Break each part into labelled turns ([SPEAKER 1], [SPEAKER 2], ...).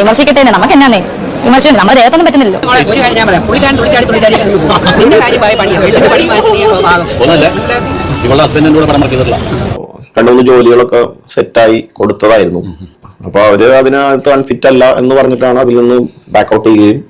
[SPEAKER 1] വിമർശിക്കട്ടെ നമുക്ക് എന്നാന്നേ വിമർശനം നമ്മുടെ ദേഹത്തൊന്നും പറ്റുന്നില്ലല്ലോ.
[SPEAKER 2] മോളെ, ഒരു കാര്യം ഞാൻ പറയാം. പുള്ളിക്കാരൻ തുള്ളിച്ചാടി തുള്ളിച്ചാടി നിന്റെ കാര്യമായ പണിയാണ് വീട്ടിന്റെ പണി മാറ്റി നീ ഭാഗം
[SPEAKER 3] ഒന്നല്ല ഇവളുടെ ഹസ്ബൻഡിന്റെ കൂടെ പടം വർക്കിയതല്ല രണ്ടു മൂന്ന് ജോലികളൊക്കെ സെറ്റായി കൊടുത്തതായിരുന്നു. അപ്പൊ അവർ അതിനകത്ത് അൺഫിറ്റ് അല്ല എന്ന് പറഞ്ഞിട്ടാണ് അതിൽ നിന്ന് ബാക്കൗട്ട് ചെയ്യുകയും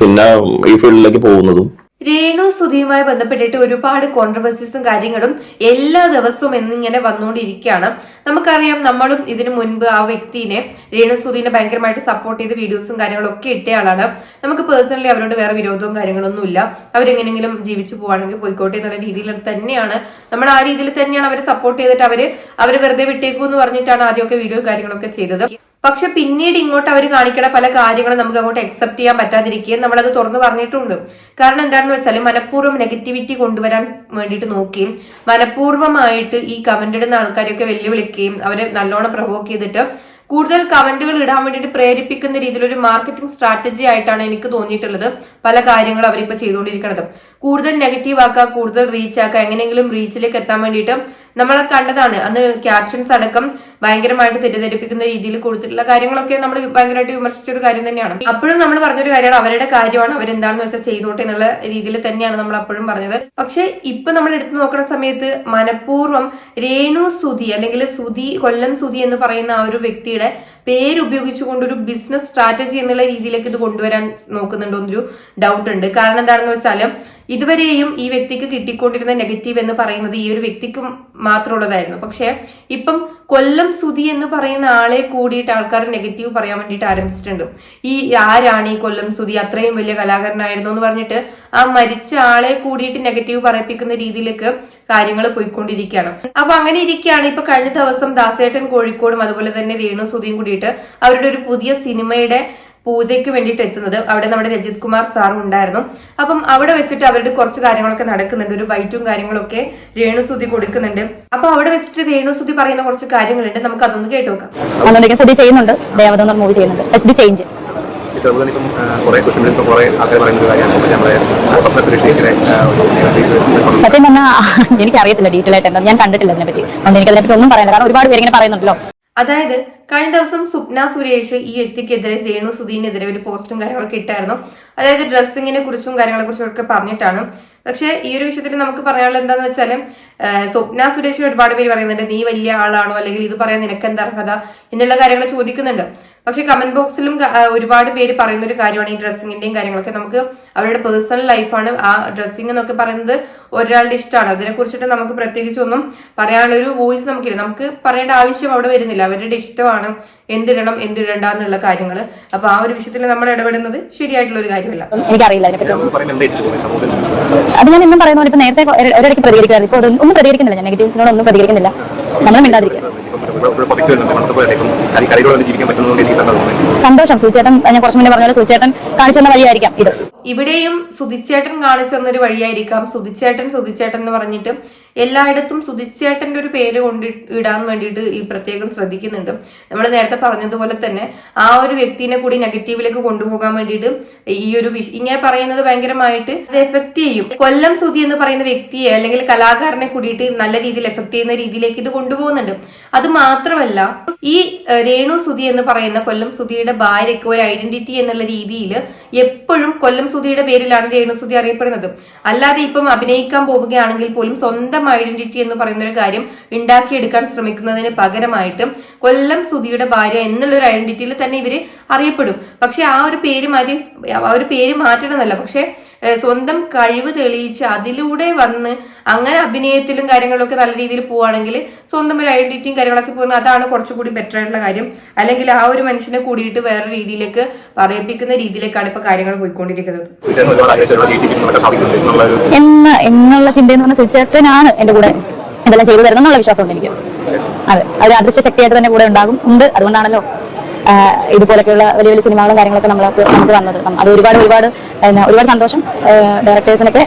[SPEAKER 3] പിന്നെ ഈ ഫീൽഡിലേക്ക് പോകുന്നതും.
[SPEAKER 4] രേണു സുധിയുമായി ബന്ധപ്പെട്ടിട്ട് ഒരുപാട് കോൺട്രവേഴ്സീസും കാര്യങ്ങളും എല്ലാ ദിവസവും എന്നിങ്ങനെ വന്നുകൊണ്ടിരിക്കുകയാണ്. നമുക്കറിയാം നമ്മളും ഇതിനു മുൻപ് ആ വ്യക്തിനെ രേണു സുധീനെ ഭയങ്കരമായിട്ട് സപ്പോർട്ട് ചെയ്ത് വീഡിയോസും കാര്യങ്ങളും ഒക്കെ ഇട്ടയാളാണ് നമുക്ക് പേഴ്സണലി അവരോട് വേറെ വിരോധവും കാര്യങ്ങളൊന്നും ഇല്ല അവരെങ്ങനെങ്കിലും ജീവിച്ചു പോവാണെങ്കിൽ പോയിക്കോട്ടെ എന്നുള്ള രീതിയിൽ തന്നെയാണ്. നമ്മൾ ആ രീതിയിൽ തന്നെയാണ് അവരെ സപ്പോർട്ട് ചെയ്തിട്ട് അവർ അവർ വെറുതെ വിട്ടേക്കൂ എന്ന് പറഞ്ഞിട്ടാണ് ആദ്യമൊക്കെ വീഡിയോ കാര്യങ്ങളൊക്കെ ചെയ്തത്. പക്ഷെ പിന്നീട് ഇങ്ങോട്ട് അവർ കാണിക്കണ പല കാര്യങ്ങളും നമുക്ക് അങ്ങോട്ട് അക്സെപ്റ്റ് ചെയ്യാൻ പറ്റാതിരിക്കുകയും നമ്മളത് തുറന്നു പറഞ്ഞിട്ടുണ്ട്. കാരണം എന്താണെന്ന് വെച്ചാൽ മനഃപൂർവം നെഗറ്റിവിറ്റി കൊണ്ടുവരാൻ വേണ്ടിയിട്ട് നോക്കുകയും മനഃപൂർവമായിട്ട് ഈ കമന്റ് ഇടുന്ന ആൾക്കാരെയൊക്കെ വെല്ലുവിളിക്കുകയും അവരെ നല്ലോണം പ്രൊവോക്ക് ചെയ്തിട്ട് കൂടുതൽ കമന്റുകൾ ഇടാൻ വേണ്ടിയിട്ട് പ്രേരിപ്പിക്കുന്ന രീതിയിലൊരു മാർക്കറ്റിംഗ് സ്ട്രാറ്റജി ആയിട്ടാണ് എനിക്ക് തോന്നിയിട്ടുള്ളത് പല കാര്യങ്ങളും അവരിപ്പോ ചെയ്തുകൊണ്ടിരിക്കുന്നത് കൂടുതൽ നെഗറ്റീവ് ആക്കുക കൂടുതൽ റീച്ച് ആക്കുക എങ്ങനെയെങ്കിലും റീച്ചിലേക്ക് എത്താൻ വേണ്ടിയിട്ട് നമ്മളെ കണ്ടതാണ്. അന്ന് ക്യാപ്ഷൻസ് അടക്കം ഭയങ്കരമായിട്ട് തെറ്റിദ്ധരിപ്പിക്കുന്ന രീതിയിൽ കൊടുത്തിട്ടുള്ള കാര്യങ്ങളൊക്കെ നമ്മൾ ഭയങ്കരമായിട്ട് വിമർശിച്ച ഒരു കാര്യം തന്നെയാണ്. അപ്പോഴും നമ്മൾ പറഞ്ഞൊരു കാര്യമാണ് അവരുടെ കാര്യമാണ് അവരെന്താണെന്ന് വെച്ചാൽ ചെയ്തോട്ടെ എന്നുള്ള രീതിയിൽ തന്നെയാണ് നമ്മൾ അപ്പോഴും പറഞ്ഞത്. പക്ഷെ ഇപ്പൊ നമ്മൾ എടുത്തു നോക്കുന്ന സമയത്ത് മനഃപൂർവം രേണു സുധി അല്ലെങ്കിൽ സുധി കൊല്ലം സുധി എന്ന് പറയുന്ന ആ ഒരു വ്യക്തിയുടെ പേര് ഉപയോഗിച്ചുകൊണ്ട് ഒരു ബിസിനസ് സ്ട്രാറ്റജി എന്നുള്ള രീതിയിലേക്ക് ഇത് കൊണ്ടുവരാൻ നോക്കുന്നുണ്ടോ എന്നൊരു ഡൗട്ട് ഉണ്ട്. കാരണം എന്താണെന്ന് വെച്ചാൽ ഇതുവരെയും ഈ വ്യക്തിക്ക് കിട്ടിക്കൊണ്ടിരുന്ന നെഗറ്റീവ് എന്ന് പറയുന്നത് ഈ ഒരു വ്യക്തിക്ക് മാത്രമുള്ളതായിരുന്നു. പക്ഷെ ഇപ്പം കൊല്ലം സുധി എന്ന് പറയുന്ന ആളെ കൂടിയിട്ട് ആൾക്കാർ നെഗറ്റീവ് പറയാൻ വേണ്ടിയിട്ട് ആരംഭിച്ചിട്ടുണ്ട്. ഈ ആരാണ് ഈ കൊല്ലം സുധി? അത്രയും വലിയ കലാകാരനായിരുന്നു എന്ന് പറഞ്ഞിട്ട് ആ മരിച്ച ആളെ കൂടിയിട്ട് നെഗറ്റീവ് പറയിപ്പിക്കുന്ന രീതിയിലേക്ക് കാര്യങ്ങൾ പോയിക്കൊണ്ടിരിക്കുകയാണ്. അപ്പൊ അങ്ങനെ ഇരിക്കുകയാണ്. ഇപ്പൊ കഴിഞ്ഞ ദിവസം ദാസേട്ടൻ കോഴിക്കോടും അതുപോലെ തന്നെ രേണു സുധിയും കൂടിയിട്ട് അവരുടെ ഒരു പുതിയ സിനിമയുടെ പൂജയ്ക്ക് വേണ്ടിയിട്ട് എത്തുന്നത് അവിടെ നമ്മുടെ രജിത് കുമാർ സാറും ഉണ്ടായിരുന്നു. അപ്പം അവിടെ വെച്ചിട്ട് അവരുടെ കുറച്ച് കാര്യങ്ങളൊക്കെ നടക്കുന്നുണ്ട്. ഒരു ബൈറ്റും കാര്യങ്ങളൊക്കെ രേണുസുതി കൊടുക്കുന്നുണ്ട്. അപ്പൊ അവിടെ വെച്ചിട്ട് രേണുസുതി പറയുന്ന കുറച്ച് കാര്യങ്ങളുണ്ട്. നമുക്ക് അതൊന്ന്
[SPEAKER 1] കേട്ടോക്കാം പുതിയ ചെയ്യുന്നുണ്ട്. ദേവത എന്ന മൂവി ചെയ്യുന്നുണ്ട്. ചേഞ്ച്
[SPEAKER 5] ചെറുപ്പം ഇപ്പം കുറെ സോഷ്യൽ കുറെ ആൾക്കാർ പറയുന്ന ഒരു കാര്യമാണ് നമ്മുടെ സ്വപ്ന
[SPEAKER 1] സത്യം പറഞ്ഞാൽ എനിക്ക് അറിയത്തില്ല ഡീറ്റെയിൽ ആയിട്ട് എന്താ. ഞാൻ കണ്ടിട്ടില്ല അതിനെപ്പറ്റി അതുകൊണ്ട് എനിക്ക് അതിനെപ്പറ്റി ഒന്നും പറയാനില്ല. കാരണം ഒരുപാട് പേര് ഇങ്ങനെ പറയുന്നുണ്ടല്ലോ.
[SPEAKER 4] അതായത് കഴിഞ്ഞ ദിവസം സ്വപ്ന സുരേഷ് ഈ വ്യക്തിക്കെതിരെ രേണു സുധീനെതിരെ ഒരു പോസ്റ്റും കാര്യങ്ങളൊക്കെ ഇട്ടായിരുന്നു. അതായത് ഡ്രസ്സിങ്ങിനെ കുറിച്ചും കാര്യങ്ങളെ കുറിച്ചും ഒക്കെ പറഞ്ഞിട്ടാണ്. പക്ഷെ ഈ ഒരു വിഷയത്തിൽ നമുക്ക് പറയാനുള്ളത് എന്താന്ന് വെച്ചാൽ സ്വപ്ന സുരേഷിന് ഒരുപാട് പേര് പറയുന്നുണ്ട് നീ വലിയ ആളാണോ? അല്ലെങ്കിൽ ഇത് പറയാൻ നിനക്ക് എന്താ അർഹത? എന്നുള്ള കാര്യങ്ങൾ ചോദിക്കുന്നുണ്ട്. പക്ഷെ കമന്റ് ബോക്സിലും ഒരുപാട് പേര് പറയുന്ന ഒരു കാര്യമാണ് ഈ ഡ്രസ്സിങ്ങിന്റെയും കാര്യങ്ങളൊക്കെ. നമുക്ക് അവരുടെ പേഴ്സണൽ ലൈഫാണ് ആ ഡ്രസ്സിംഗ് എന്നൊക്കെ പറയുന്നത് ഒരാളുടെ ഇഷ്ടമാണ്. അതിനെ കുറിച്ചിട്ട് നമുക്ക് പ്രത്യേകിച്ചൊന്നും പറയാനുള്ള ഒരു വോയിസ് നമുക്കില്ല. നമുക്ക് പറയേണ്ട ആവശ്യം അവിടെ വരുന്നില്ല. അവരുടെ ഇഷ്ടമാണ്. എന്തിടണം എന്തിടണ്ട എന്നുള്ള കാര്യങ്ങൾ. അപ്പൊ ആ ഒരു വിഷയത്തിൽ നമ്മൾ ഇടപെടുന്നത് ശരിയായിട്ടുള്ള ഒരു കാര്യമല്ല.
[SPEAKER 1] എനിക്കറിയില്ല ഒന്നും. അത് ഞാൻ എന്നും പറയുന്ന പോലെ ഇപ്പൊ നേരത്തെ ഒരിടയ്ക്ക് ഒന്നും പ്രതികരിക്കുന്നില്ല ഞാൻ. നെഗറ്റീവ്സിനോട് ഒന്നും പ്രതികരിക്കുന്നില്ല. നമ്മൾ മിണ്ടാതിരിക്കുക. സന്തോഷം. സുചേട്ടൻ ഞാൻ കുറച്ച് മുന്നേ പറഞ്ഞ സുചേട്ടൻ കാണിച്ചു തന്ന വഴിയായിരിക്കാം ഇത്.
[SPEAKER 4] ഇവിടെയും സുതിച്ചേട്ടൻ കാണിച്ചു തന്നൊരു വഴിയായിരിക്കാം. സുതിച്ചേട്ടൻ സുതിച്ചേട്ടൻ എന്ന് പറഞ്ഞിട്ട് എല്ലായിടത്തും സുതിച്ചേട്ടന്റെ ഒരു പേര് കൊണ്ട് ഇടാൻ വേണ്ടിയിട്ട് ഈ പ്രത്യേകം ശ്രദ്ധിക്കുന്നുണ്ട്. നമ്മൾ നേരത്തെ പറഞ്ഞതുപോലെ തന്നെ ആ ഒരു വ്യക്തിനെ കൂടി നെഗറ്റീവിലേക്ക് കൊണ്ടുപോകാൻ വേണ്ടിയിട്ട് ഈ ഒരു ഇങ്ങനെ പറയുന്നത് ഭയങ്കരമായിട്ട് അത് എഫക്ട് ചെയ്യും. കൊല്ലം സുതി എന്ന് പറയുന്ന വ്യക്തിയെ അല്ലെങ്കിൽ കലാകാരനെ കൂടിയിട്ട് നല്ല രീതിയിൽ എഫക്ട് ചെയ്യുന്ന രീതിയിലേക്ക് ഇത് കൊണ്ടുപോകുന്നുണ്ട്. അത് മാത്രമല്ല ഈ രേണു സുതി എന്ന് പറയുന്ന കൊല്ലം സുതിയുടെ ഭാര്യയ്ക്ക് ഒരു ഐഡന്റിറ്റി എന്നുള്ള രീതിയിൽ എപ്പോഴും കൊല്ലം സുതിയുടെ പേരിലാണ് രേണു സുതി അറിയപ്പെടുന്നത്. അല്ലാതെ ഇപ്പം അഭിനയിക്കാൻ പോവുകയാണെങ്കിൽ പോലും സ്വന്തം ഐഡന്റിറ്റി എന്ന് പറയുന്ന ഒരു കാര്യം ഉണ്ടാക്കിയെടുക്കാൻ ശ്രമിക്കുന്നതിന് പകരമായിട്ട് കൊല്ലം സുധിയുടെ ഭാര്യ എന്നുള്ള ഒരു ഐഡന്റിറ്റിയിൽ തന്നെ ഇവർ അറിയപ്പെടും. പക്ഷെ ആ ഒരു പേര് മാറ്റി ആ ഒരു പേര് മാറ്റണമെന്നല്ല. പക്ഷെ സ്വന്തം കഴിവ് തെളിയിച്ച് അതിലൂടെ വന്ന് അങ്ങനെ അഭിനയത്തിലും കാര്യങ്ങളൊക്കെ നല്ല രീതിയിൽ പോവുകയാണെങ്കിൽ സ്വന്തം ഒരു ഐഡന്റിറ്റിയും കാര്യങ്ങളൊക്കെ പോകുന്നത് അതാണ് കുറച്ചുകൂടി ബെറ്റർ ആയിട്ടുള്ള കാര്യം. അല്ലെങ്കിൽ ആ ഒരു മനുഷ്യനെ കൂടിയിട്ട് വേറെ രീതിയിലേക്ക് പറയിപ്പിക്കുന്ന രീതിയിലേക്കാണ് ഇപ്പൊ കാര്യങ്ങൾ പോയിക്കൊണ്ടിരിക്കുന്നത്.
[SPEAKER 5] എന്നുള്ള
[SPEAKER 1] ചിന്തയെന്ന് പറഞ്ഞ സുചേട്ടനാണ് എന്റെ കൂടെ ഇതെല്ലാം ചെയ്തു വിശ്വാസമുണ്ട് എനിക്ക്. അതെ ഒരു അദൃശ്യ ശക്തിയായിട്ട് തന്നെ കൂടെ ഉണ്ടാകും. ഉണ്ട് അതുകൊണ്ടാണല്ലോ ഇതുപോലൊക്കെയുള്ള വലിയ വലിയ സിനിമകളും കാര്യങ്ങളൊക്കെ നമ്മൾക്ക് നമുക്ക് വന്നത്. അത് ഒരുപാട് ഒരുപാട് ഒരുപാട് സന്തോഷം ഡയറക്ടേഴ്സിനൊക്കെ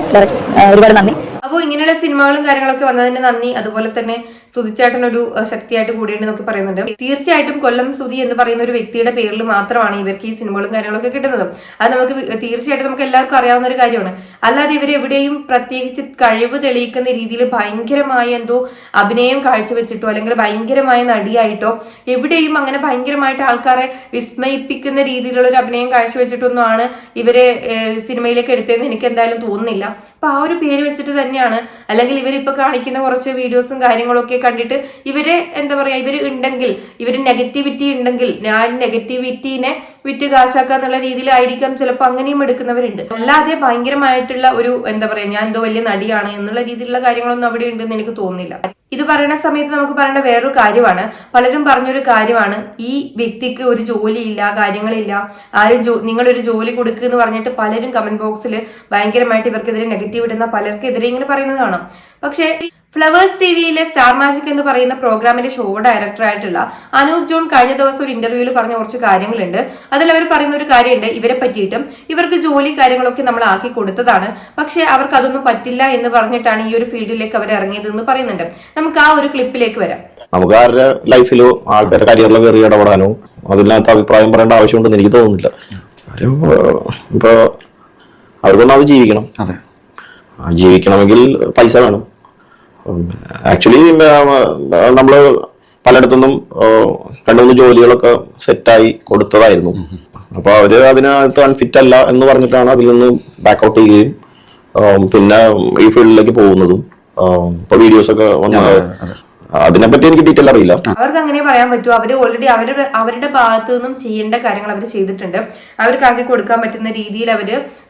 [SPEAKER 1] ഒരുപാട് നന്ദി.
[SPEAKER 4] അപ്പോൾ ഇങ്ങനെയുള്ള സിനിമകളും കാര്യങ്ങളൊക്കെ വന്നതിന് നന്ദി. അതുപോലെ തന്നെ സുധിച്ചേട്ടൻ ഒരു ശക്തിയായിട്ട് കൂടിയുണ്ട് എന്നൊക്കെ പറയുന്നുണ്ട്. തീർച്ചയായിട്ടും കൊല്ലം സുതി എന്ന് പറയുന്ന ഒരു വ്യക്തിയുടെ പേരിൽ മാത്രമാണ് ഇവർക്ക് ഈ സിനിമകളും കാര്യങ്ങളൊക്കെ കിട്ടുന്നത്. അത് നമുക്ക് തീർച്ചയായിട്ടും നമുക്ക് എല്ലാവർക്കും അറിയാവുന്ന ഒരു കാര്യമാണ്. അല്ലാതെ ഇവരെവിടെയും പ്രത്യേകിച്ച് കഴിവ് തെളിയിക്കുന്ന രീതിയിൽ ഭയങ്കരമായ എന്തോ അഭിനയം കാഴ്ചവെച്ചിട്ടോ അല്ലെങ്കിൽ ഭയങ്കരമായ നടിയായിട്ടോ എവിടെയും അങ്ങനെ ഭയങ്കരമായിട്ട് ആൾക്കാരെ വിസ്മയിപ്പിക്കുന്ന രീതിയിലുള്ള ഒരു അഭിനയം കാഴ്ചവെച്ചിട്ടൊന്നുമാണ് ഇവരെ ഏഹ്, സിനിമയിലേക്ക് എടുത്തതെന്ന് എനിക്ക് എന്തായാലും തോന്നുന്നില്ല. അപ്പൊ ആ ഒരു പേര് വെച്ചിട്ട് തന്നെയാണ്. അല്ലെങ്കിൽ ഇവരിപ്പോ കാണിക്കുന്ന കുറച്ച് വീഡിയോസും കാര്യങ്ങളൊക്കെ കണ്ടിട്ട് ഇവരെ എന്താ പറയാ ഇവർ ഉണ്ടെങ്കിൽ ഇവർ നെഗറ്റിവിറ്റി ഉണ്ടെങ്കിൽ ആ നെഗറ്റിവിറ്റീനെ വിറ്റ് കാശാക്കുക എന്നുള്ള രീതിയിലായിരിക്കാം. ചിലപ്പോൾ അങ്ങനെയും എടുക്കുന്നവരുണ്ട്. അല്ലാതെ ഭയങ്കരമായിട്ടുള്ള ഒരു എന്താ പറയാ ഞാൻ എന്തോ വലിയ നടിയാണ് എന്നുള്ള രീതിയിലുള്ള കാര്യങ്ങളൊന്നും അവിടെ ഉണ്ടെന്ന് എനിക്ക് തോന്നുന്നില്ല. ഇത് പറയുന്ന സമയത്ത് നമുക്ക് പറയേണ്ട വേറൊരു കാര്യമാണ്. പലരും പറഞ്ഞൊരു കാര്യമാണ്. ഈ വ്യക്തിക്ക് ഒരു ജോലിയില്ല കാര്യങ്ങളില്ല. ആരും ജോ നിങ്ങളൊരു ജോലി കൊടുക്കുക എന്ന് പറഞ്ഞിട്ട് പലരും കമന്റ് ബോക്സിൽ ഭയങ്കരമായിട്ട് ഇവർക്കെതിരെ നെഗറ്റീവ് ഇടുന്ന പലർക്കെതിരെ ഇങ്ങനെ പറയുന്നത് കാണാം. പക്ഷേ ഫ്ലവേഴ്സ് ടി വിയിലെ സ്റ്റാർ മാജിക് എന്ന് പറയുന്ന പ്രോഗ്രാമിന്റെ ഷോ ഡയറക്ടർ ആയിട്ടുള്ള അനൂപ് ജോൺ കഴിഞ്ഞ ദിവസം ഒരു ഇന്റർവ്യൂവിൽ പറഞ്ഞ കുറച്ച് കാര്യങ്ങളുണ്ട്. അതിൽ അവർ പറയുന്ന ഒരു കാര്യമുണ്ട്. ഇവരെ പറ്റിയിട്ടും ഇവർക്ക് ജോലി കാര്യങ്ങളൊക്കെ നമ്മൾ ആക്കി കൊടുത്തതാണ്. പക്ഷെ അവർക്ക് അതൊന്നും പറ്റില്ല എന്ന് പറഞ്ഞിട്ടാണ് ഈ ഒരു ഫീൽഡിലേക്ക് അവർ ഇറങ്ങിയത് എന്ന് പറയുന്നുണ്ട്. നമുക്ക് ആ ഒരു ക്ലിപ്പിലേക്ക് വരാം.
[SPEAKER 3] നമുക്ക് ആരുടെ ലൈഫിലോ ആൾക്കാരുടെ കരിയറിലോ കയറി ഇടപെടാനോ അതിനകത്ത് അഭിപ്രായം പറയേണ്ട ആവശ്യമുണ്ടെന്ന് എനിക്ക് തോന്നുന്നില്ല. ഇപ്പൊ അവർക്കൊന്നും അത് ജീവിക്കണം.
[SPEAKER 6] അതെ.
[SPEAKER 3] ജീവിക്കണമെങ്കിൽ പൈസ വേണം. ആക്ച്വലി നമ്മൾ പലയിടത്തുനിന്നും കണ്ടുവന്ന ജോലികളൊക്കെ സെറ്റായി കൊടുത്തതായിരുന്നു. അപ്പൊ അവർ അതിനകത്ത് അൺഫിറ്റ് അല്ല എന്ന് പറഞ്ഞിട്ടാണ് അതിൽ നിന്ന് ബാക്കൗട്ട് ചെയ്യുകയും പിന്നെ ഈ ഫീൽഡിലേക്ക് പോകുന്നതും ഇപ്പൊ വീഡിയോസ് ഒക്കെ വന്ന അതിനെപ്പറ്റി എനിക്ക് ഡീറ്റെയിൽ അറിയില്ല.
[SPEAKER 4] അവർക്ക് അങ്ങനെ പറയാൻ പറ്റുമോ അവർ ഓൾറെഡി അവരുടെ അവരുടെ ഭാഗത്തു നിന്നും ചെയ്യേണ്ട കാര്യങ്ങൾ അവർ ചെയ്തിട്ടുണ്ട്. അവർക്ക് ആക്കി കൊടുക്കാൻ പറ്റുന്ന രീതിയിൽ അവർ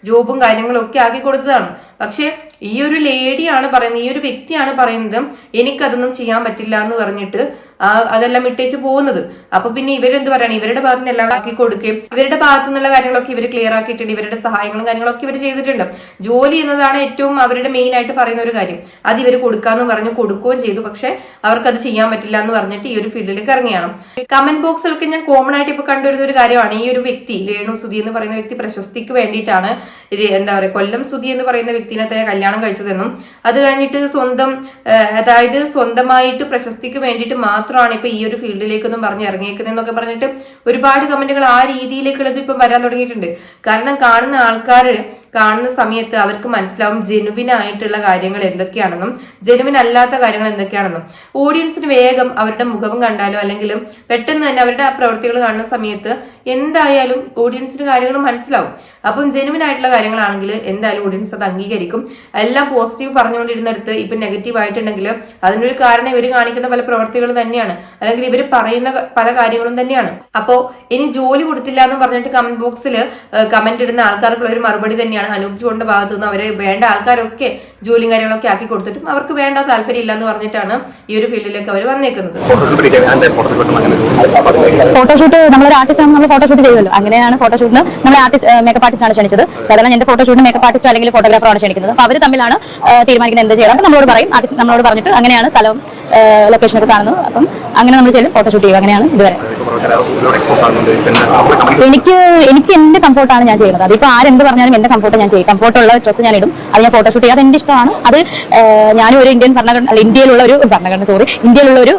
[SPEAKER 4] ജോബും കാര്യങ്ങളും ഒക്കെ ആക്കി കൊടുത്തതാണ്. പക്ഷെ ഈ ഒരു ലേഡിയാണ് പറയുന്നത് ഈ ഒരു വ്യക്തിയാണ് പറയുന്നത് എനിക്കതൊന്നും ചെയ്യാൻ പറ്റില്ല എന്ന് പറഞ്ഞിട്ട് അതെല്ലാം ഇട്ടേച്ച് പോകുന്നത്. അപ്പൊ പിന്നെ ഇവരെന്ത് പറയണം? ഇവരുടെ ഭാഗത്ത് നിന്ന് എല്ലാം ആക്കി കൊടുക്കുകയും ഇവരുടെ ഭാഗത്തു നിന്നുള്ള കാര്യങ്ങളൊക്കെ ഇവർ ക്ലിയർ ആക്കിയിട്ടുണ്ട്. ഇവരുടെ സഹായങ്ങളും കാര്യങ്ങളൊക്കെ ഇവർ ചെയ്തിട്ടുണ്ട്. ജോലി എന്നതാണ് ഏറ്റവും അവരുടെ മെയിൻ ആയിട്ട് പറയുന്ന ഒരു കാര്യം. അത് ഇവർ കൊടുക്കാന്ന് പറഞ്ഞു കൊടുക്കുകയും ചെയ്തു. പക്ഷെ അവർക്ക് അത് ചെയ്യാൻ പറ്റില്ല എന്ന് പറഞ്ഞിട്ട് ഈ ഒരു ഫീൽഡിലേക്ക് ഇറങ്ങിയാണ് കമന്റ് ബോക്സിലൊക്കെ ഞാൻ കോമൺ ആയിട്ട് ഇപ്പൊ കണ്ടുവരുന്ന ഒരു കാര്യമാണ്. ഈ ഒരു വ്യക്തി രേണു സുധി എന്ന് പറയുന്ന വ്യക്തി പ്രശസ്തിക്ക് വേണ്ടിയിട്ടാണ് എന്താ പറയുക കൊല്ലം സുധി എന്ന് പറയുന്ന വ്യക്തിനെ തന്നെ കല്യാണം കഴിച്ചതെന്നും അത് കഴിഞ്ഞിട്ട് സ്വന്തം അതായത് സ്വന്തമായിട്ട് പ്രശസ്തിക്ക് വേണ്ടിയിട്ട് മാത്രമാണ് ഇപ്പൊ ഈ ഒരു ഫീൽഡിലേക്കൊന്നും പറഞ്ഞ് ഇറങ്ങിയേക്കുന്നതെന്നൊക്കെ പറഞ്ഞിട്ട് ഒരുപാട് കമന്റുകൾ ആ രീതിയിലേക്കുള്ളത് ഇപ്പം വരാൻ തുടങ്ങിയിട്ടുണ്ട്. കാരണം കാണുന്ന ആൾക്കാർ കാണുന്ന സമയത്ത് അവർക്ക് മനസ്സിലാവും ജെനുവിൻ ആയിട്ടുള്ള കാര്യങ്ങൾ എന്തൊക്കെയാണെന്നും ജെനുവിൻ അല്ലാത്ത കാര്യങ്ങൾ എന്തൊക്കെയാണെന്നും. ഓഡിയൻസിന് വേഗം അവരുടെ മുഖം കണ്ടാലോ അല്ലെങ്കിൽ പെട്ടെന്ന് തന്നെ അവരുടെ ആ പ്രവൃത്തികൾ കാണുന്ന സമയത്ത് എന്തായാലും ഓഡിയൻസിന് കാര്യങ്ങൾ മനസ്സിലാവും. അപ്പം ജെനുവിൻ ആയിട്ടുള്ള കാര്യങ്ങളാണെങ്കിൽ എന്തായാലും ഓഡിയൻസ് അത് അംഗീകരിക്കും. എല്ലാം പോസിറ്റീവ് പറഞ്ഞുകൊണ്ടിരുന്നിടത്ത് ഇപ്പം നെഗറ്റീവ് ആയിട്ടുണ്ടെങ്കിൽ അതിനൊരു കാരണം ഇവർ കാണിക്കുന്ന പല പ്രവർത്തികൾ തന്നെയാണ്. അല്ലെങ്കിൽ ഇവർ പറയുന്ന പല കാര്യങ്ങളും തന്നെയാണ്. അപ്പോൾ ഇനി ജോലി കൊടുത്തില്ല എന്ന് പറഞ്ഞിട്ട് കമന്റ് ബോക്സിൽ കമന്റ് ഇടുന്ന ആൾക്കാർക്കുള്ള ഒരു മറുപടി തന്നെയാണ് അനൂപ് ജോണിന്റെ ഭാഗത്തു നിന്ന് അവരെ വേണ്ട ആൾക്കാരൊക്കെ ജോലിയും കാര്യങ്ങളൊക്കെ ആക്കി കൊടുത്തിട്ടും അവർക്ക് വേണ്ട താല്പര്യം ഇല്ല എന്ന് പറഞ്ഞിട്ടാണ് ഈ ഒരു ഫീൽഡിലേക്ക് അവർ വന്നേക്കുന്നത്.
[SPEAKER 5] ഫോട്ടോഷൂട്ട്
[SPEAKER 1] നമ്മളൊരു ആർട്ടിസ്റ്റ് ആണ് നമ്മൾ ഫോട്ടോഷൂട്ട് ചെയ്യുമല്ലോ. അങ്ങനെയാണ് ഫോട്ടോഷൂട്ടിന് നമ്മൾ ആർട്ടിസ്റ്റ് മേക്കപ്പ് ആർട്ടിസ്റ്റ് ആണ് ക്ഷണിച്ചത്. സാധാരണ എന്റെ ഫോട്ടോഷൂട്ടിന് മേക്കപ്പ് ആർട്ടിസ്റ്റ് അല്ലെങ്കിൽ ഫോട്ടോഗ്രാഫർ ആണ് ക്ഷണിക്കുന്നത്. അപ്പൊ അവർ തമ്മിലാണ് തീരുമാനിക്കുന്നത് എന്ത് ചെയ്യണം നമ്മളോട് പറയും ആർട്ടിസ്റ്റ് നമ്മളോട് പറഞ്ഞിട്ട് അങ്ങനെയാണ് സ്ഥലം ലൊക്കേഷൻ ഒക്കെ കാണുന്നത്. അപ്പം അങ്ങനെ നമ്മൾ ചെയ്യും ഫോട്ടോഷൂട്ട് ചെയ്യും. അങ്ങനെയാണ് ഇതുവരെ. എനിക്ക് എനിക്ക് എന്റെ കംഫോർട്ടാണ് ഞാൻ ചെയ്യുന്നത്. അതിപ്പോ ആരെന്ത് പറഞ്ഞാലും എന്റെ കംഫോർട്ട് ഞാൻ ചെയ്യും. കംഫോർട്ടുള്ള ഡ്രസ്സ് ഞാൻ ഇടും അത് ഞാൻ ഫോട്ടോഷൂട്ട് ചെയ്യും. എന്റെ ഇഷ്ടമാണ്. അത് ഞാനും ഒരു ഇന്ത്യൻ ഭരണഘടന ഇന്ത്യയിലുള്ള ഒരു ഭരണഘടന സോറി ഇന്ത്യയിലുള്ള ഒരു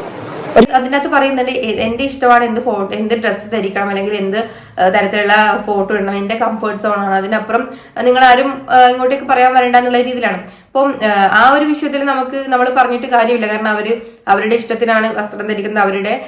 [SPEAKER 4] അതിനകത്ത് പറയുന്നുണ്ട് എന്റെ ഇഷ്ടമാണ് എന്ത് ഫോട്ടോ എന്ത് ഡ്രസ്സ് ധരിക്കണം അല്ലെങ്കിൽ എന്ത് തരത്തിലുള്ള ഫോട്ടോ ഇടണം. എന്റെ കംഫർട്ട് സോണാണ് അതിനപ്പുറം നിങ്ങൾ ആരും ഇങ്ങോട്ടേക്ക് പറയാൻ വരണ്ട എന്നുള്ള രീതിയിലാണ്. അപ്പം ആ, ഒരു വിഷയത്തിൽ നമുക്ക് നമ്മൾ പറഞ്ഞിട്ട് കാര്യമില്ല. കാരണം അവർ അവരുടെ ഇഷ്ടത്തിനാണ് വസ്ത്രം ധരിക്കുന്നത്. അവരുടെ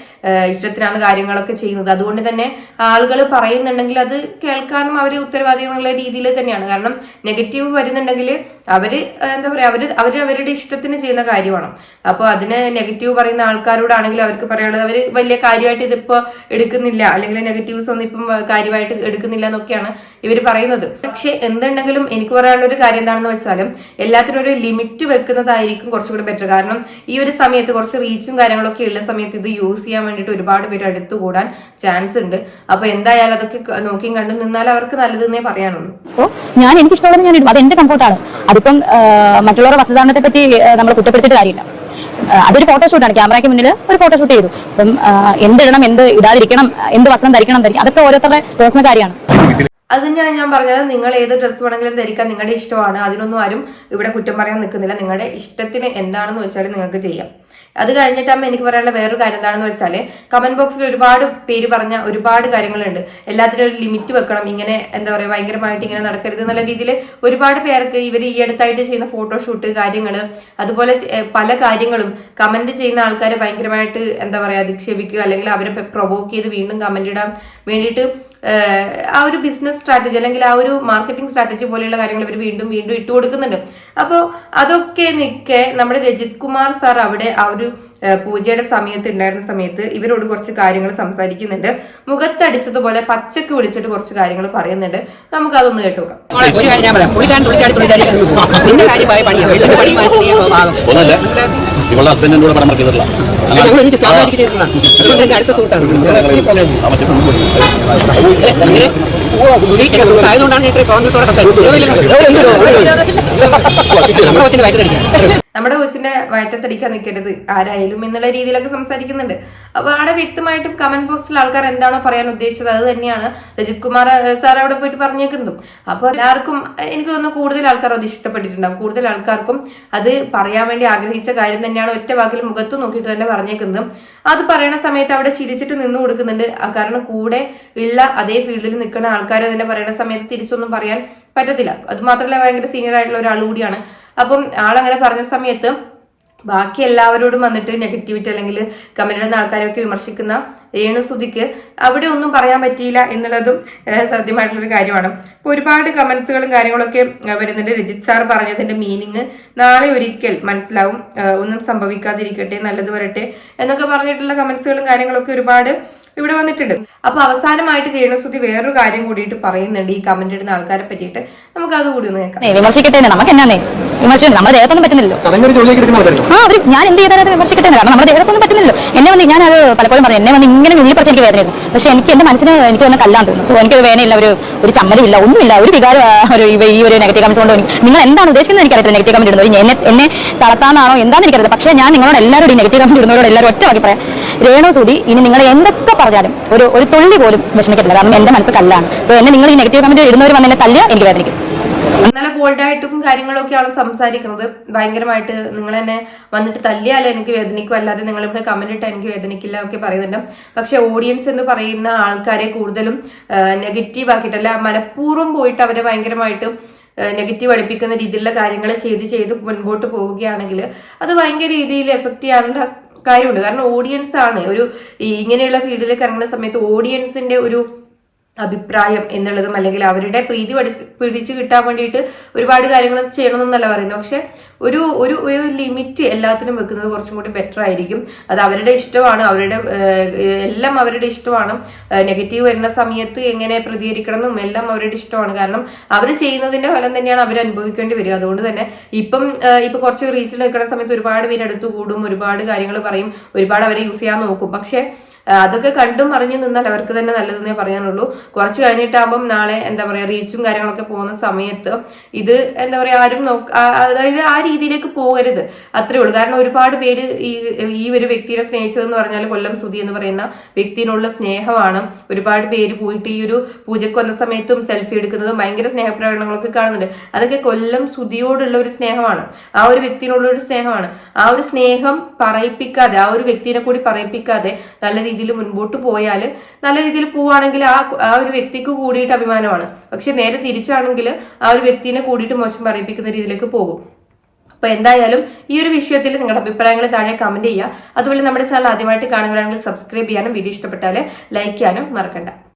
[SPEAKER 4] ഇഷ്ടത്തിനാണ് കാര്യങ്ങളൊക്കെ ചെയ്യുന്നത്. അതുകൊണ്ട് തന്നെ ആളുകൾ പറയുന്നുണ്ടെങ്കിൽ അത് കേൾക്കാനും അവർ ഉത്തരവാദി എന്നുള്ള രീതിയിൽ തന്നെയാണ്. കാരണം നെഗറ്റീവ് വരുന്നുണ്ടെങ്കിൽ അവർ എന്താ പറയാ അവർ അവർ അവരുടെ ഇഷ്ടത്തിന് ചെയ്യുന്ന കാര്യമാണ്. അപ്പോൾ അതിന് നെഗറ്റീവ് പറയുന്ന ആൾക്കാരോടാണെങ്കിലും അവർക്ക് പറയാനുള്ളത് അവർ വലിയ കാര്യമായിട്ട് ഇതിപ്പോ എടുക്കുന്നില്ല. അല്ലെങ്കിൽ നെഗറ്റീവ്സ് ഒന്നും ഇപ്പം കാര്യമായിട്ട് എടുക്കുന്നില്ല എന്നൊക്കെയാണ് ഇവർ പറയുന്നത്. പക്ഷെ എന്തുണ്ടെങ്കിലും എനിക്ക് പറയാനുള്ള ഒരു കാര്യം എന്താണെന്ന് വെച്ചാലും എല്ലാത്തിനും ഒരു ലിമിറ്റ് വെക്കുന്നതായിരിക്കും കുറച്ചുകൂടി ബെറ്റർ കാരണം ഈ ഒരു സമയത്ത് കുറച്ച് റീച്ചും കാര്യങ്ങളൊക്കെ ഉള്ള സമയത്ത് ഇത് യൂസ് ചെയ്യാൻ വേണ്ടിയിട്ട് ഒരുപാട് പേര് അടുത്തു കൂടാൻ ചാൻസ് ഉണ്ട്. അപ്പൊ എന്തായാലും അതൊക്കെ നോക്കിയും കണ്ടു നിന്നാൽ അവർക്ക് നല്ലതെന്നേ പറയാനുള്ളൂ.
[SPEAKER 1] ഞാൻ എനിക്ക് ഇഷ്ടമുള്ളത് ഞാൻ ഇടും. അത് എന്റെ കംഫോർട്ടാണ് അതിപ്പം മറ്റുള്ളവരുടെ വസ്ത്രധാരണത്തെ പറ്റി നമ്മൾ കുറ്റപ്പെടുത്തിയിട്ട് കാര്യമില്ല. അതൊരു ഫോട്ടോഷൂട്ടാണ് ക്യാമറയ്ക്ക് മുന്നിൽ ഒരു ഫോട്ടോഷൂട്ട് ചെയ്തു. അപ്പം എന്തിടണം എന്ത് ഇടാതിരിക്കണം എന്ത് വസ്ത്രം ധരിക്കണം ധരിക്കണം അതൊക്കെ ഓരോരുത്തരുടെ പേഴ്സണൽ കാര്യമാണ്.
[SPEAKER 4] അത് തന്നെയാണ് ഞാൻ പറഞ്ഞത്. നിങ്ങൾ ഏത് ഡ്രസ്സ് വേണമെങ്കിലും ധരിക്കാൻ നിങ്ങളുടെ ഇഷ്ടമാണ്. അതിനൊന്നും ആരും ഇവിടെ കുറ്റം പറയാൻ നിൽക്കുന്നില്ല. നിങ്ങളുടെ ഇഷ്ടത്തിന് എന്താണെന്ന് വെച്ചാൽ നിങ്ങൾക്ക് ചെയ്യാം. അത് കഴിഞ്ഞിട്ടാകുമ്പോൾ എനിക്ക് പറയാനുള്ള വേറൊരു കാര്യം എന്താണെന്ന് വെച്ചാൽ കമന്റ് ബോക്സിൽ ഒരുപാട് പേര് പറഞ്ഞ ഒരുപാട് കാര്യങ്ങളുണ്ട്. എല്ലാത്തിനും ഒരു ലിമിറ്റ് വെക്കണം. ഇങ്ങനെ എന്താ പറയുക ഭയങ്കരമായിട്ട് ഇങ്ങനെ നടക്കരുത് എന്നുള്ള രീതിയിൽ ഒരുപാട് പേർക്ക് ഇവർ ഈ അടുത്തായിട്ട് ചെയ്യുന്ന ഫോട്ടോഷൂട്ട് കാര്യങ്ങൾ അതുപോലെ പല കാര്യങ്ങളും കമന്റ് ചെയ്യുന്ന ആൾക്കാരെ ഭയങ്കരമായിട്ട് എന്താ പറയുക അധിക്ഷേപിക്കുക അല്ലെങ്കിൽ അവരെ പ്രൊവോക്ക് ചെയ്ത് വീണ്ടും കമന്റ് ഇടാൻ വേണ്ടിയിട്ട് ആ ഒരു ബിസിനസ് സ്ട്രാറ്റജി അല്ലെങ്കിൽ ആ ഒരു മാർക്കറ്റിംഗ് സ്ട്രാറ്റജി പോലെയുള്ള കാര്യങ്ങൾ ഇവർ വീണ്ടും വീണ്ടും ഇട്ട് കൊടുക്കുന്നുണ്ട് അപ്പോൾ അതൊക്കെ നിൽക്കെ നമ്മുടെ രജിത് കുമാർ സാർ അവിടെ ആ ഒരു പൂജയുടെ സമയത്ത് ഉണ്ടായിരുന്ന സമയത്ത് ഇവരോട് കുറച്ച് കാര്യങ്ങൾ സംസാരിക്കുന്നുണ്ട് മുഖത്തടിച്ചതുപോലെ പച്ചക്ക് വിളിച്ചിട്ട് കുറച്ച് കാര്യങ്ങൾ പറയുന്നുണ്ട് നമുക്ക് അതൊന്ന് കേട്ടു നോക്കാം
[SPEAKER 2] മോളെ, ഒരു കാര്യം ഞാൻ ഇത്ര സ്വാതന്ത്ര്യത്തോടെ സംസാരിക്കുന്നത് നമ്മുടെ കൊച്ചിന്റെ വയറ്റിലടിക്കാം
[SPEAKER 4] നമ്മുടെ കൊച്ചിന്റെ വയറ്റത്തടിക്കാൻ നിൽക്കരുത് ആരായാലും എന്നുള്ള രീതിയിലൊക്കെ സംസാരിക്കുന്നുണ്ട്. അപ്പൊ അവിടെ വ്യക്തമായിട്ടും കമന്റ് ബോക്സിൽ ആൾക്കാർ എന്താണോ പറയാൻ ഉദ്ദേശിച്ചത് അത് തന്നെയാണ്. രജിത് കുമാർ സാർ അവിടെ പോയിട്ട് പറഞ്ഞേക്കുന്നതും. അപ്പൊ എല്ലാവർക്കും എനിക്ക് തോന്നുന്നു കൂടുതൽ ആൾക്കാർ അത് ഇഷ്ടപ്പെട്ടിട്ടുണ്ടാവും. കൂടുതൽ ആൾക്കാർക്കും അത് പറയാൻ വേണ്ടി ആഗ്രഹിച്ച കാര്യം തന്നെയാണ് ഒറ്റ വാക്കിൽ മുഖത്ത് നോക്കിയിട്ട് തന്നെ പറഞ്ഞേക്കുന്നത്. അത് പറയുന്ന സമയത്ത് അവിടെ ചിരിച്ചിട്ട് നിന്ന് കൊടുക്കുന്നുണ്ട്. കാരണം കൂടെ ഉള്ള അതേ ഫീൽഡിൽ നിൽക്കുന്ന ആൾക്കാർ തന്നെ പറയുന്ന സമയത്ത് തിരിച്ചൊന്നും പറയാൻ പറ്റത്തില്ല. അത് മാത്രമല്ല ഭയങ്കര സീനിയർ ആയിട്ടുള്ള ഒരാൾ കൂടിയാണ്. അപ്പം ആളങ്ങനെ പറഞ്ഞ സമയത്ത് ബാക്കി എല്ലാവരോടും വന്നിട്ട് നെഗറ്റിവിറ്റി അല്ലെങ്കിൽ കമന്റ് ഇടുന്ന ആൾക്കാരെയൊക്കെ വിമർശിക്കുന്ന രേണുസുതിക്ക് അവിടെ ഒന്നും പറയാൻ പറ്റിയില്ല എന്നുള്ളതും സത്യമായിട്ടുള്ളൊരു കാര്യമാണ്. ഇപ്പോൾ ഒരുപാട് കമന്റ്സുകളും കാര്യങ്ങളൊക്കെ വരുന്നുണ്ട്. രജിത് സാർ പറഞ്ഞതിന്റെ മീനിങ് നാളെ ഒരിക്കൽ മനസ്സിലാവും ഒന്നും സംഭവിക്കാതിരിക്കട്ടെ നല്ലത് വരട്ടെ എന്നൊക്കെ പറഞ്ഞിട്ടുള്ള കമന്റ്സുകളും കാര്യങ്ങളൊക്കെ ഒരുപാട് ഇവിടെ വന്നിട്ടുണ്ട്. അപ്പൊ അവസാനമായിട്ട് രേണുസുതി വേറൊരു കാര്യം കൂടിയിട്ട് പറയുന്നുണ്ട്. ഈ കമന്റ് ഇടുന്ന ആൾക്കാരെ പറ്റിയിട്ട് നമുക്ക് അത് കൂടി ഒന്ന് കേൾക്കാം.
[SPEAKER 1] വിമർശിക്കട്ടെ നമുക്ക് എന്നാ വിമർശനം നമ്മുടെ ദേഹത്തൊന്നും പറ്റുന്നില്ലല്ലോ. ആ അവർ ഞാൻ എന്ത് ചെയ്താലും അത് വിമർശിക്കട്ടെ കാരണം നമ്മുടെ ദേഹത്തൊന്നും പറ്റുന്നില്ലല്ലോ. എന്നെ വന്ന് ഞാൻ അത് പലപ്പോഴും പറഞ്ഞു എന്നെ വന്ന് ഇങ്ങനെ ഉള്ളിൽ പറിച്ച് എനിക്ക് വേദനയായിരുന്നു. പക്ഷെ എനിക്ക് എന്റെ മനസ്സിന് എനിക്ക് ഒന്ന് കല്ലാൻ തോന്നുന്നു. സോ എനിക്ക് വേനയില്ല ഒരു ഒരു ചമ്മലില്ല. ഒന്നുമില്ല. ഒരു വികാരം ഒരു ഈ ഒരു നെഗറ്റീവ് കമന്റ്സ് കൊണ്ട് എനിക്ക് നിങ്ങൾ എന്താണ് ഉദ്ദേശിക്കുന്നത് എനിക്കറിയത്തില്ല. നെഗറ്റീവ് കമന്റ് ഇടുന്നത്. എന്നെ എന്നെ തളർത്താനാണോ എന്താണെന്ന് എനിക്കറിയില്ല പക്ഷേ ഞാൻ നിങ്ങളോട് എല്ലാവരും ഈ നെഗറ്റീവ് കമന്റ് ഇടുന്നവരോട് എല്ലാവരും ഒറ്റ വാക്കി പറയാം. രേണു സുതി ഇനി നിങ്ങൾ എന്തൊക്കെ പറഞ്ഞാലും ഒരു ഒരു തുള്ളി പോലും വിഷമിക്കത്തില്ല. കാരണം എന്റെ മനസ്സ് കല്ലാണ് സോ എന്നെ നിങ്ങൾ ഈ നെഗറ്റീവ് കമന്റ് ഇടുന്നവർ വന്ന് എന്നെ തല്ലുക എനിക്ക് വേദനിക്കും.
[SPEAKER 4] നല്ല ബോൾഡായിട്ടും കാര്യങ്ങളൊക്കെയാണ് സംസാരിക്കുന്നത് ഭയങ്കരമായിട്ട് നിങ്ങൾ എന്നെ വന്നിട്ട് തല്ലിയാലേ എനിക്ക് വേദനിക്കും അല്ലാതെ നിങ്ങളിവിടെ കമന്റ് ഇട്ടാൽ എനിക്ക് വേദനിക്കില്ല എന്നൊക്കെ പറയുന്നുണ്ട്. പക്ഷെ ഓഡിയൻസ് എന്ന് പറയുന്ന ആൾക്കാരെ കൂടുതലും നെഗറ്റീവ് ആക്കിയിട്ടല്ല മനഃപൂർവം പോയിട്ട് അവരെ ഭയങ്കരമായിട്ട് നെഗറ്റീവ് അടുപ്പിക്കുന്ന രീതിയിലുള്ള കാര്യങ്ങൾ ചെയ്ത് ചെയ്ത് മുൻപോട്ട് പോവുകയാണെങ്കിൽ അത് ഭയങ്കര രീതിയിൽ എഫക്ട് ചെയ്യാനുള്ള കാര്യമുണ്ട് കാരണം ഓഡിയൻസ് ആണ്. ഒരു ഇങ്ങനെയുള്ള ഫീൽഡിലേക്ക് ഇറങ്ങുന്ന സമയത്ത് ഓഡിയൻസിന്റെ ഒരു അഭിപ്രായം എന്നുള്ളതും അല്ലെങ്കിൽ അവരുടെ പ്രീതി പഠിച്ച് പിടിച്ചു കിട്ടാൻ വേണ്ടിയിട്ട് ഒരുപാട് കാര്യങ്ങൾ ചെയ്യണം എന്നല്ല പറയുന്നത്. പക്ഷെ ഒരു ഒരു ഒരു ലിമിറ്റ് എല്ലാത്തിനും വെക്കുന്നത് കുറച്ചും കൂടി ബെറ്റർ ആയിരിക്കും. അത് അവരുടെ ഇഷ്ടമാണ് അവരുടെ എല്ലാം അവരുടെ ഇഷ്ടമാണ്. നെഗറ്റീവ് വരുന്ന സമയത്ത് എങ്ങനെ പ്രതികരിക്കണം എന്നും എല്ലാം അവരുടെ ഇഷ്ടമാണ്. കാരണം അവർ ചെയ്യുന്നതിന്റെ ഫലം തന്നെയാണ് അവർ അനുഭവിക്കേണ്ടി വരിക. അതുകൊണ്ട് തന്നെ ഇപ്പം ഇപ്പം കുറച്ച് റീസൺ നിൽക്കുന്ന സമയത്ത് ഒരുപാട് പേര് അടുത്ത് കൂടും ഒരുപാട് കാര്യങ്ങൾ പറയും ഒരുപാട് അവരെ യൂസ് ചെയ്യാൻ നോക്കും. പക്ഷെ അതൊക്കെ കണ്ടും അറിഞ്ഞു നിന്നാൽ അവർക്ക് തന്നെ നല്ലതെന്നേ പറയാനുള്ളൂ. കുറച്ച് കഴിഞ്ഞിട്ടാകുമ്പം നാളെ എന്താ പറയാ റീച്ചും കാര്യങ്ങളൊക്കെ പോകുന്ന സമയത്ത് ഇത് എന്താ പറയാ ആരും അതായത് ആ രീതിയിലേക്ക് പോകരുത്. അത്രേ ഉള്ളൂ. കാരണം ഒരുപാട് പേര് ഈ ഈ ഒരു വ്യക്തിയെ സ്നേഹിച്ചതെന്ന് പറഞ്ഞാൽ കൊല്ലം സുധി എന്ന് പറയുന്ന വ്യക്തിനുള്ള സ്നേഹമാണ്. ഒരുപാട് പേര് പോയിട്ട് ഈ ഒരു പൂജയ്ക്ക് വന്ന സമയത്തും സെൽഫി എടുക്കുന്നതും ഭയങ്കര സ്നേഹപ്രകടനങ്ങളൊക്കെ കാണുന്നുണ്ട്. അതൊക്കെ കൊല്ലം സുധിയോടുള്ള ഒരു സ്നേഹമാണ്. ആ ഒരു വ്യക്തിനുള്ള ഒരു സ്നേഹമാണ്. ആ ഒരു സ്നേഹം പറയിപ്പിക്കാതെ ആ ഒരു വ്യക്തിനെ കൂടി പറയിപ്പിക്കാതെ നല്ല മുൻപോട്ട് പോയാൽ നല്ല രീതിയിൽ പോവുകയാണെങ്കിൽ ആ ആ ഒരു വ്യക്തിക്ക് കൂടിയിട്ട് അഭിമാനമാണ്. പക്ഷെ നേരെ തിരിച്ചാണെങ്കിൽ ആ ഒരു വ്യക്തിനെ കൂടിയിട്ട് മോശം പറയിപ്പിക്കുന്ന രീതിയിലേക്ക് പോകും. അപ്പൊ എന്തായാലും ഈ ഒരു വിഷയത്തിൽ നിങ്ങളുടെ അഭിപ്രായങ്ങൾ താഴെ കമന്റ് ചെയ്യുക. അതുപോലെ നമ്മുടെ ചാനൽ ആദ്യമായിട്ട് കാണുകയാണെങ്കിൽ സബ്സ്ക്രൈബ് ചെയ്യാനും വീഡിയോ ഇഷ്ടപ്പെട്ടാൽ ലൈക്ക് ചെയ്യാനും മറക്കണ്ട.